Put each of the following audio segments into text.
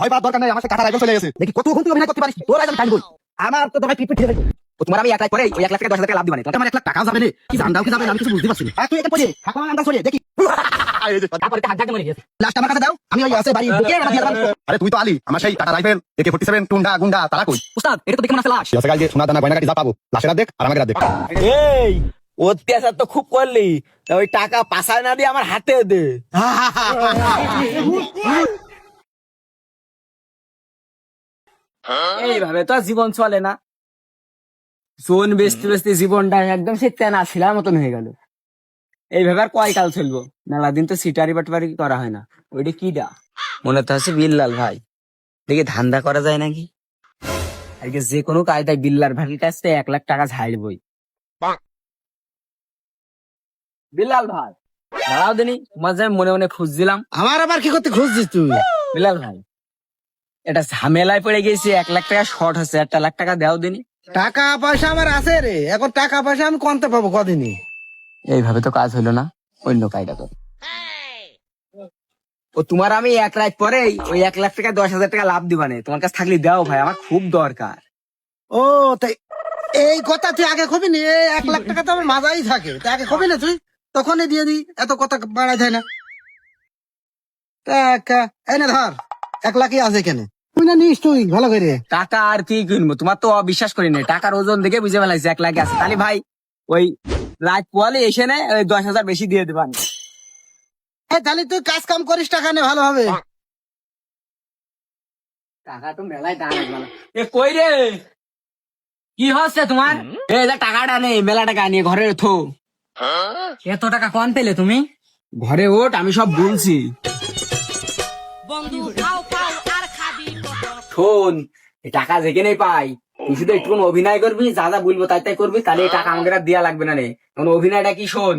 ভয় পাওয়ার দরকার নেই আমার সাথে কাটা রাইফেল চলে গেছে দেখি কতক্ষণ তুই অভিনয় করতে পারিস তোর টানবো আমার তো ও তোমার আমি এক লাখ পরে ওই এক লাখ দশ হাজার লাভ দিবানে তোমার এক লাখ টাকা যাবে কি কি যাবে আমি কিছু বুঝতে পারছি না তুই এটা পড়ে ঠাকুমা আন্দাজ করে দেখি তারপরে হাত ধাক্কা মরে গেছে লাস্ট আমার কাছে দাও আমি ওই আছে বাড়ি ঢুকে এটা দিয়ে আরে তুই তো আলি আমার সেই টাকা রাইফেল একে ফোর্টি সেভেন টুন্ডা গুন্ডা তারা কই উস্তাদ এটা তো দেখে মনে লাশ আছে গাইজে সোনা দানা গয়না কাটি যা পাবো লাশের দেখ আর আমাকে দেখ এই অত্যাচার তো খুব করলি ওই টাকা পাশায় না দিয়ে আমার হাতে দে এইভাবে তো আর জীবন চলে না। জোন বেচতে বেচতে জীবনটা একদম সে তেনা ছিলার মতন হয়ে গেল। এইভাবে আর কয় কাল চলবো? মেলা দিন তো সিটারি বাটবারি করা হয় না। ওইটা কি দা মনে তো আছে বিল্লাল ভাই। দেখি ধান্দা করা যায় নাকি? আজকে যে কোনো কায়দায় বিল্লার ভাইয়ের কাছ থেকে এক লাখ টাকা ছাড়বই বিল্লাল ভাই দাঁড়াও দিনি তোমার যে মনে মনে খুঁজছিলাম। আমার আবার কি করতে খুঁজছিস তুই? বিলাল ভাই এটা ঝামেলায় পড়ে গেছি এক লাখ টাকা শর্ট হচ্ছে একটা লাখ টাকা দেও দিনি। টাকা পয়সা আমার আছে রে এখন টাকা পয়সা আমি কমতে পাবো কদিনই? এইভাবে তো কাজ হলো না অন্য কায়দা কর। ও তোমার আমি এক লাখ পরে ওই এক লাখ টাকা দশ হাজার টাকা লাভ দিবানে তোমার কাছে থাকলে দাও ভাই আমার খুব দরকার। ও তাই এই কথা তুই আগে খবি নি? এই এক লাখ টাকা তো আমার মাজাই থাকে তা আগে খবি না তুই? তখনই দিয়ে দি এত কথা বাড়াই যায় না। টাকা এই না ধর এক লাখই আছে কেন নিস তুই ভালো করে। টাকা আর কি কিনবো? তোমার তো অবিশ্বাস করি না টাকার ওজন দেখে বুঝে ফেলাইছে এক লাখ আছে। তাহলে ভাই ওই রাত পোয়ালে এসে নে ওই দশ হাজার বেশি দিয়ে দেবান এই তাহলে তুই কাজ কাম করিস টাকা নে ভালো হবে। টাকা তো মেলায় দাম এ কই রে? কি হচ্ছে তোমার? এই যে টাকাটা নেই মেলা টাকা নিয়ে ঘরে থো এত টাকা কন পেলে তুমি? ঘরে ওঠ আমি সব বলছি শোন টাকা যেখানেই পাই তুই শুধু একটু অভিনয় করবি যা যা বলব তাই তাই করবি তাহলে টাকা আমাকে আর দেওয়া লাগবে না রে। কারণ অভিনয়টা কি শোন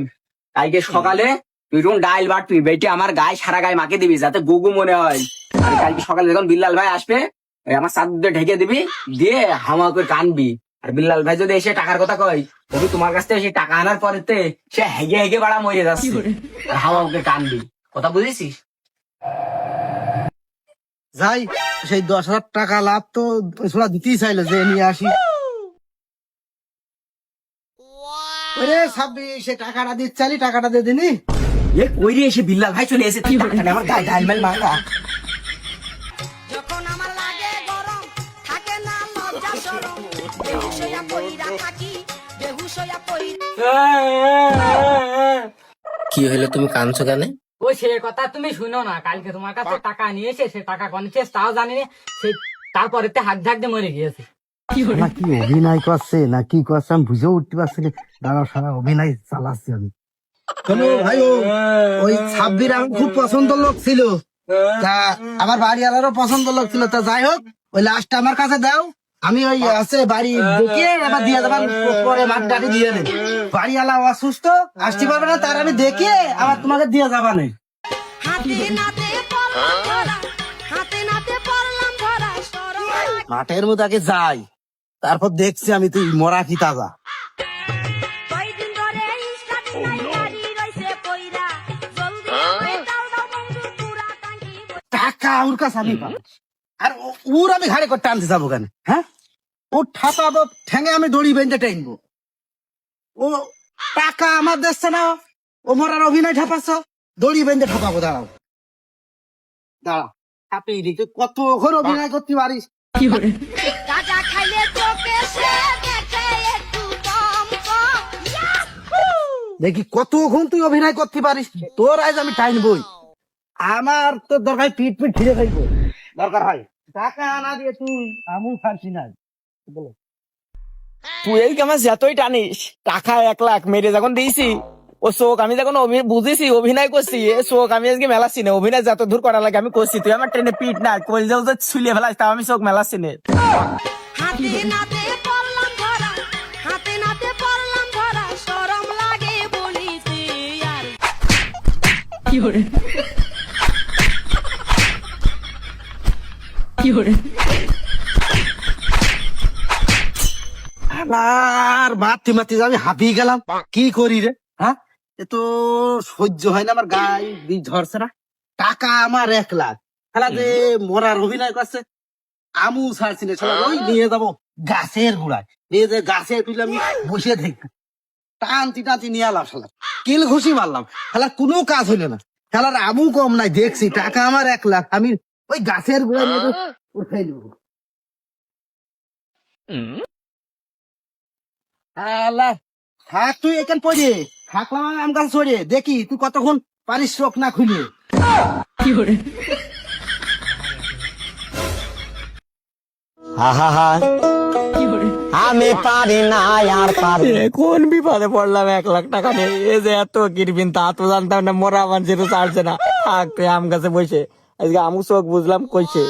কালকে সকালে তুই যখন ডাইল বাটবি বেটে আমার গায়ে সারা গায়ে মাকে দিবি যাতে গুগু মনে হয়। আর কালকে সকালে যখন বিল্লাল ভাই আসবে আমার দিয়ে ঢেকে দিবি দিয়ে হামা করে কানবি আর বিল্লাল ভাই যদি এসে টাকার কথা কয় ওকে তোমার কাছ থেকে সেই টাকা আনার পরেতে সে হেগে হেগে বাড়া মরে যাচ্ছে। আর হাওয়া ওকে কানবি কথা বুঝেছিস? যাই সেই দশ হাজার টাকা লাভ তো সোলা দিতেই চাইলো যে নিয়ে আসি। ওরে সাব্বি সে টাকাটা দিচ্ছালি টাকাটা দিয়ে দিনি এ কই রে এসে বিল্লাল ভাই চলে এসে আমার গায়ে ডাইল মেল মারা আমার বেহুশ হইয়া পইরা কি হইল তুমি কাঁদছো কেন? ওই সে কথা তুমি শুনো না কালকে তোমার কাছে টাকা নিয়েছে সে টাকা কনেছে তাও জানি না সে তারপরে হাত ধাক দিয়ে মরে গিয়েছে। না কি অভিনয় করছে না কি করছে আমি বুঝেও উঠতে পারছি না। দাঁড়াও সারা অভিনয় চালাচ্ছি আমি। শোনো ভাই ও ওই ছাব্বির আমার খুব পছন্দ লোক ছিল। তা আমার বাড়িওয়ালারও পছন্দ লোক ছিল। তা যাই হোক ওই লাস্ট আমার কাছে দাও। আমি ওই আছে বাড়ি দেখে এবার দিয়ে দেবার পরে মাঠ ডাটি দিয়ে নেই বাড়িওয়ালা অসুস্থ আসতে পারবে না তার আমি দেখে আবার তোমাকে দিয়ে যাবা মাঠের মধ্যে আগে যাই তারপর দেখছি আমি তুই মরা কি তাজা টাকা ওর কাছে আমি আর ওর আমি ঘাড়ে করতে আনতে যাব কেন? হ্যাঁ? ও ঠাপাবো ঠেঙে আমি দড়ি বেঁধে টাইনবো ও টাকা আমার দেখছে না ও মরার অভিনয় ঠাপাচ্ছ দড়ি বেঁধে ঠাপাবো দাঁড়াও। দাঁড়াও। চাপি দিকে কতক্ষণ অভিনয় করতে পারিস। গাজা খাইলে চোখে সে দেখে একটু কম! দেখি কতক্ষণ তুই অভিনয় করতে পারিস। তোর আজ আমি টাইম বই আমার তো দরকার পিট পিট ছিঁড়ে ফেলব। দরকার হয়। টাকা আনা দিয়ে তুই আমু পারছি না। বলো। তুই এই আমার যতই টানিস টাকা এক লাখ মেরে যখন দিয়েছি ও শোক আমি যখন বুঝেছি অভিনয় করছি এ শোক আমি আজকে মেলাচ্ছি না অভিনয় যত দূর করা লাগে আমি করছি। তুই আমার ট্রেনে পিট না কল যাও যে ছুলিয়ে ফেলাস তাও আমি শোক মেলাচ্ছি না হাতে নাতে আর মারতে মারতে আমি গেলাম। কি করি রে? হ্যাঁ? এ তো সহ্য হয় না আমার ঝরছে না। টাকা আমার এক লাখ। মরার অভিনয় করছে, আমু ছাড়ছি না ওই নিয়ে যাব গাছের গুড়ায়। নিয়ে যে গাছের পিলে আমি বসে থাকি টানতি টানতি নিয়ে এলাম শালা। কিল ঘুষি মারলাম। খেলার কোনো কাজ হইল না। খেলার আমু কম নাই, দেখছি টাকা আমার এক লাখ। আমি ওই গাছের নিয়ে উঠাই দেবো। আল্লাহ থাক তুই এখান পড়ে। থাকলাম আম গাছ চড়ে দেখি তুই কতক্ষণ পারিস চোখ না খুলে আমি পারি না আর পারি কোন বিপদে পড়লাম? এক লাখ টাকা নিয়ে। এ যে এত কিরবিন তা তো জানতাম না মরা মানুষের ছাড়ছে না। থাক তুই আম গাছে বসে। আজকে আমু চোখ বুঝলাম কইছে।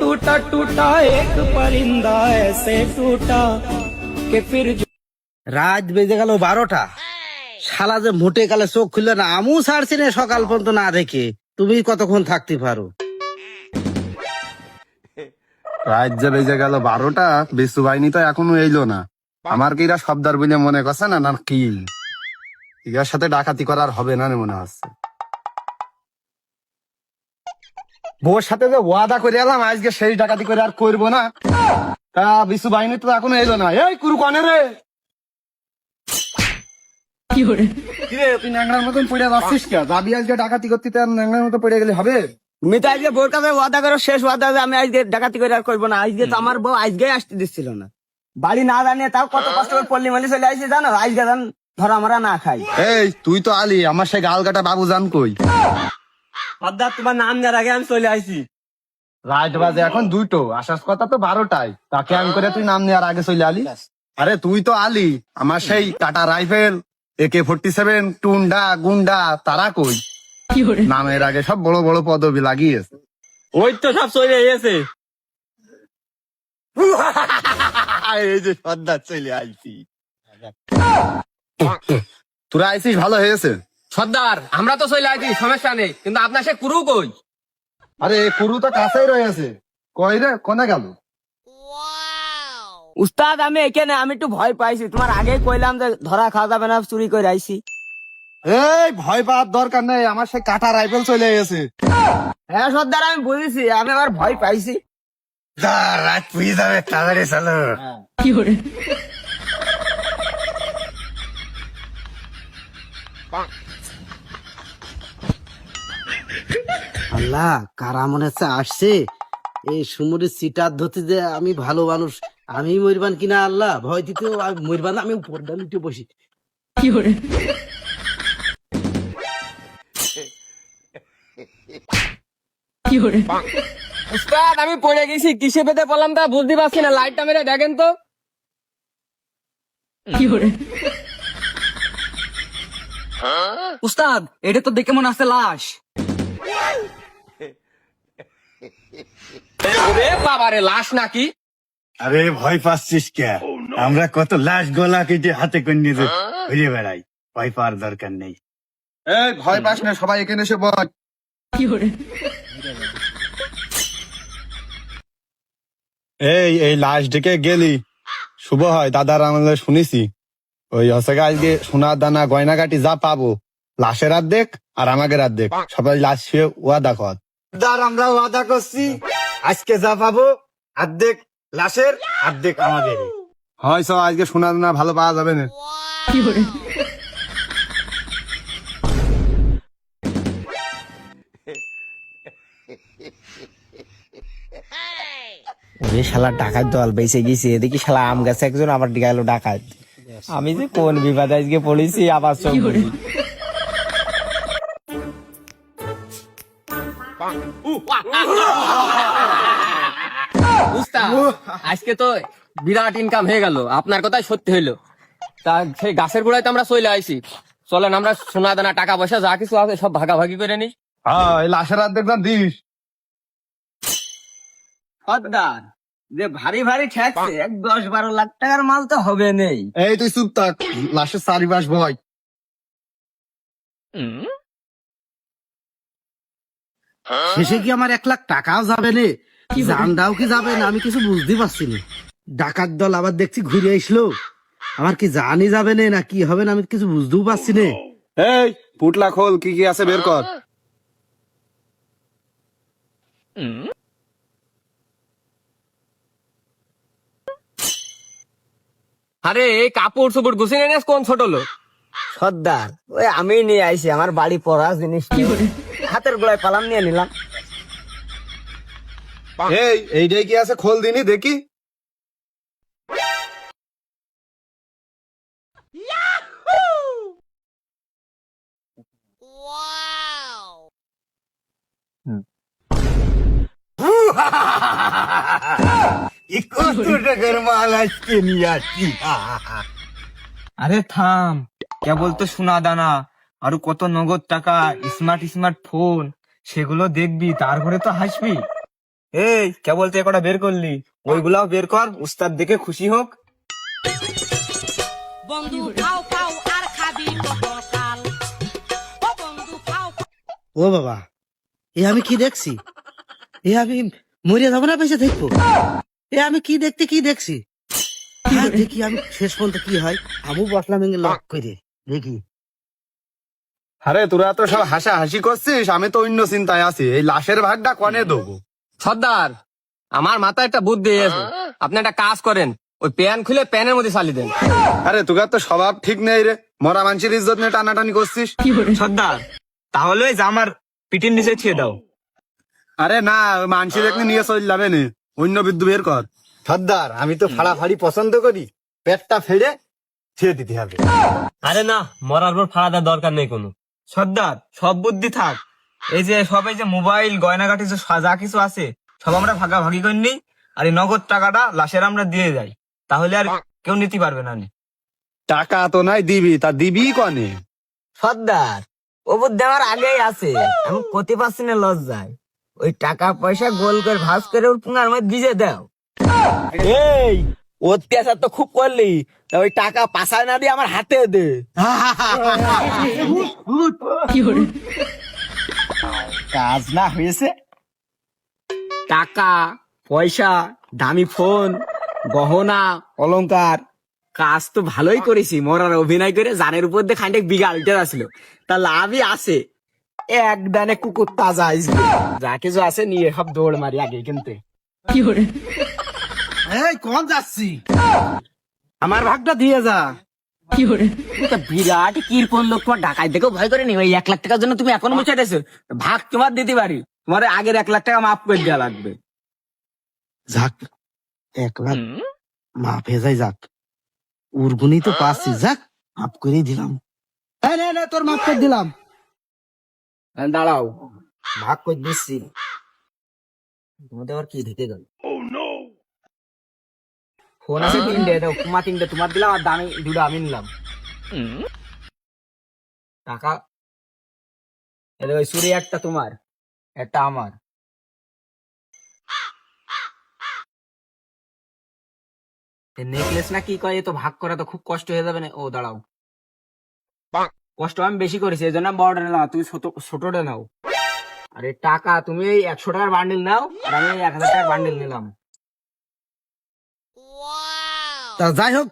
টুটা টুটা এক পরিন্দা এসে টুটা কে ফির রাত বেজে গেল বারোটা। শালা যে মোটে কালে চোখ খুললো না আমু ছাড়ছি না সকাল পর্যন্ত না দেখে। তুমি কতক্ষণ থাকতে পারো? রাত যে বেজে গেল বারোটা বিশু বাহিনী তো এখনও এলো না। আমার কি এরা শব্দার বলে মনে করছে না না কি? ইয়ার সাথে ডাকাতি করার হবে না রে মনে হচ্ছে। বউর সাথে যে ওয়াদা করে এলাম আজকে সেই ডাকাতি করে আর করব না। তা বিশু বাহিনী তো এখনও এলো না। এই কুরু কনে রে! তুই ন্যাংরার মতন পড়ে যাচ্ছিস কে যাবি আজকে ডাকাতি করতে তো আর ন্যাংরার মতো পড়ে গেলে হবে? তুমি তো আজকে বোর কাছে ওয়াদা করো শেষ ওয়াদা আমি আজকে ডাকাতি করে আর করব না। আজকে তো আমার বউ আজকে আসতে দিচ্ছিল না। বাড়ি না জানিয়ে তাও কত কষ্ট করে পল্লি মালি চলে জানো? আজকে জান ধরো আমরা না খাই। এই তুই তো আলি আমার সেই গাল কাটা বাবু জান কই? পদ্মা তোমার নাম নেওয়ার আগে আমি চলে আসছি রাত বাজে এখন দুটো আসার কথা তো বারোটায়। তাকে আমি করে তুই নাম নেওয়ার আগে চলে আলি। আরে তুই তো আলি আমার সেই Tata rifle AK forty seven টুন্ডা গুন্ডা তারা কই? নামের আগে সব বড় বড় পদবি লাগিয়েছে। ওই তো সব চলে এসেছে। এই যে সর্দার চলে আইছি। তোরা আইছিস ভালো হয়েছে? সর্দার আমরা তো চলে আসি সমস্যা নেই কিন্তু আপনার সে কুরু কই? আরে কুরু তো কাছেই রয়েছে কই রে কোনে গেল? উস্তাদ আমি এখানে আমি একটু ভয় পাইছি। তোমার আগে কইলাম যে ধরা খাওয়া যাবে না চুরি করে আইছি। এই ভয় পাওয়ার দরকার নেই আমার সেই কাটা রাইফেল চলে গেছে। হ্যাঁ সর্দার আমি বুঝেছি আমি আবার ভয় পাইছি। রাত পুই যাবে তাড়াতাড়ি চলো। আল্লাহ কারা মনে হচ্ছে আসছে? এই সুমুরের সিটার ধরতে যে আমি ভালো মানুষ আমি মরবান কিনা আল্লাহ? ভয় দিতে মরবান আমি উপরটা লুটে বসি। উস্তাদ আমি পড়ে গেছি কিসে পেতে পড়লাম তা বুঝতে পারছি না লাইটটা মেরে দেখেন তো। কি করে উস্তাদ এটা তো দেখে মনে হচ্ছে লাশ। ওরে বাবারে লাশ নাকি? আরে ভয় পাচ্ছিস কে? আমরা কত লাশ গলা কেটে হাতে করে নিয়ে যে ঘুরে বেড়াই। ভয় পাওয়ার দরকার নেই। এই ভয় পাস না সবাই এখানে এসে বল। এই এই লাশ ডেকে গেলি। শুভ হয় দাদার আমলে শুনেছি। ওই হচ্ছে গিয়ে আজকে সোনার দানা গয়নাগাটি যা পাবো লাশের দেখ আর আমাকে দেখ সবাই লাশ শুয়ে ওয়াদা কর। দার আমরা ওয়াদা করছি। আজকে যা পাবো অর্ধেক লাশের অর্ধেক আমাদের। হয় সব আজকে সোনার দানা ভালো পাওয়া যাবে না। ওরে শালা ডাকাত দল বেঁচে গেছি। এদিকে শালা আম গাছে একজন আবার গেল ডাকাত। আমি যে কোন বিবাদ আজকে পড়েছি আবার চোখ উস্তাদ আজকে তো বিরাট ইনকাম হয়ে গেল। আপনার কথাই সত্যি হইল। তা সেই গাছের গোড়ায় তো আমরা চলে আইছি। চলেন আমরা সোনা দানা টাকা পয়সা যা কিছু আছে সব ভাগাভাগি করে নিই। হ্যাঁ এই লাশের অর্ধেক না দিস। যে ভারী ভারী ঠেকছে এক দশ বারো লাখ টাকার মাল তো হবে নেই। এই তুই চুপ থাক লাশের চারিপাশ ভয় শেষে কি আমার এক লাখ টাকাও যাবে নে? জানটাও কি যাবে না আমি কিছু বুঝতে পারছি না। ডাকাত দল আবার দেখছি ঘুরে আসলো আমার কি জানি যাবে না না কি হবে না আমি কিছু বুঝতেও পারছি না। এই পুটলা খোল কি কি আছে বের কর। আরে এই কাপড় চোপড় গুছিয়ে এনেস কোন ছোট লোক? সর্দার ওই আমি নিয়ে আইছি আমার বাড়ি পড়া জিনিস। হাতের গোড়ায় পালাম নিয়ে নিলাম। এই এইটাই কি আছে? খোল দিনি দেখি। আরে থাম কেবল তো সোনা দানা। আরও কত নগদ টাকা স্মার্ট স্মার্ট ফোন সেগুলো দেখবি তারপরে তো হাসবি। এই কেবল তো একটা বের করলি? ওইগুলাও বের কর উস্তাদ দেখে খুশি হোক। বন্ধু খাও খাও আর খাবি কত কাল ও বন্ধু খাও ও বাবা এ আমি কি দেখছি? এ আমি মরিয়া যাব না বেঁচে দেখব এ আমি কি দেখতে কি দেখছি? দেখি আমি শেষ পর্যন্ত কি হয়। আমি বসলাম লক করে দেখি। আরে তোরা তো সব হাসা হাসি করছিস আমি তো অন্য চিন্তায় আছি। এই লাশের ভাগটা কনে দেবো? সর্দার আমার মাথায় একটা বুদ্ধি আছে আপনি একটা কাজ করেন ওই প্যান খুলে প্যানের মধ্যে চালি দেন। আরে তোর তো স্বভাব ঠিক নেই রে। মরা মানুষের ইজ্জত নিয়ে টানাটানি করছিস? সর্দার তাহলে ওই জামার পিটির নিচে ছিয়ে দাও। আরে না মানসি দেখলে নিয়ে চল যাবে না। অন্য বিদ্যুৎ বের কর। সর্দার আমি তো ফাড়াফাড়ি পছন্দ করি। পেটটা ফেড়ে ছেড়ে দিতে হবে। আরে না মরার পর ফাড়া দেওয়ার দরকার নেই কোনো। সর্দার সব বুদ্ধি থাক। এই যে সব এই যে মোবাইল গয়নাগাটি যা কিছু আছে সব আমরা ভাগাভাগি করে নিই আর এই নগদ টাকাটা লাশের আমরা দিয়ে যাই। তাহলে আর কেউ নিতে পারবে না টাকা তো নাই দিবি তা দিবি কনে? সর্দার ও বুদ্ধি আমার আগেই আছে। আমি করতে পারছি না লজ্জায় ওই টাকা পয়সা গোল করে ভাস করে ওর পুঙ্গার মধ্যে ভিজে দাও। এই অত্যাচার তো খুব করলি। তা ওই টাকা পাশায় না দিয়ে আমার হাতে দে। কাজ না হয়েছে? টাকা পয়সা দামি ফোন গহনা অলংকার। কাজ তো ভালোই করেছি। মরার অভিনয় করে জানের উপর দিয়ে খানিক বিঘা আসছিল তা লাভই আছে। এক দানে কুকুর তাজা আসবে যা কিছু আছে নিয়ে সব দৌড় মারি আগে কিনতে। এই কোন যাচ্ছি? আমার ভাগটা দিয়ে যা। তো বিরাট কিরপন লোক তোমার ঢাকায় দেখো ভয় করে নি ওই এক লাখ টাকার জন্য তুমি এখন মুছে রেছো ভাগ তোমার দিতে পারি। তোমার আগের এক লাখ টাকা মাফ করে দেওয়া লাগবে। যাক এক লাখ মাপ হয়ে যায় যাক। উর্গুনি তো পাচ্ছি যাক মাপ করেই দিলাম। নে, তোর মাপ করে দিলাম। দাঁড়াও ভাগ করে দিচ্ছি। তোমাদের আবার কি ঢেকে গেল? ফোন আছে তিনটে দাও তোমার তিনটে তোমার দিলাম আর দামি দুটো আমি নিলাম। টাকা? ওই চুরি একটা তোমার একটা আমার। নেকলেস না কি কয় তো ভাগ করা তো খুব কষ্ট হয়ে যাবে না। ও দাঁড়াও। কষ্ট আমি বেশি করেছি এই জন্য বড়টা নিলাম তুমি ছোট ছোটটা নাও। আরে টাকা তুমি এই একশো টাকার বান্ডিল নাও আর আমি এক হাজার টাকার বান্ডিল নিলাম। তা যাই হোক,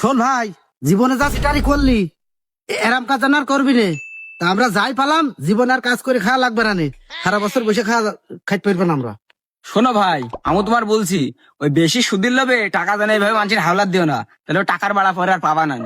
শোন ভাই, জীবনে যা সেটারই করলি এরাম কাজ আর করবি নে। তা আমরা যাই পালাম, জীবনে আর কাজ করে খাওয়া লাগবে না সারা বছর বসে খাওয়া খাইতে পারব না আমরা। শোনো ভাই, আমি তোমার বলছি, ওই বেশি সুদির লোভে টাকা জানে এইভাবে মানুষের হাওলাত দিও না। তাহলে টাকার বাড়া পরে আর পাবা নে।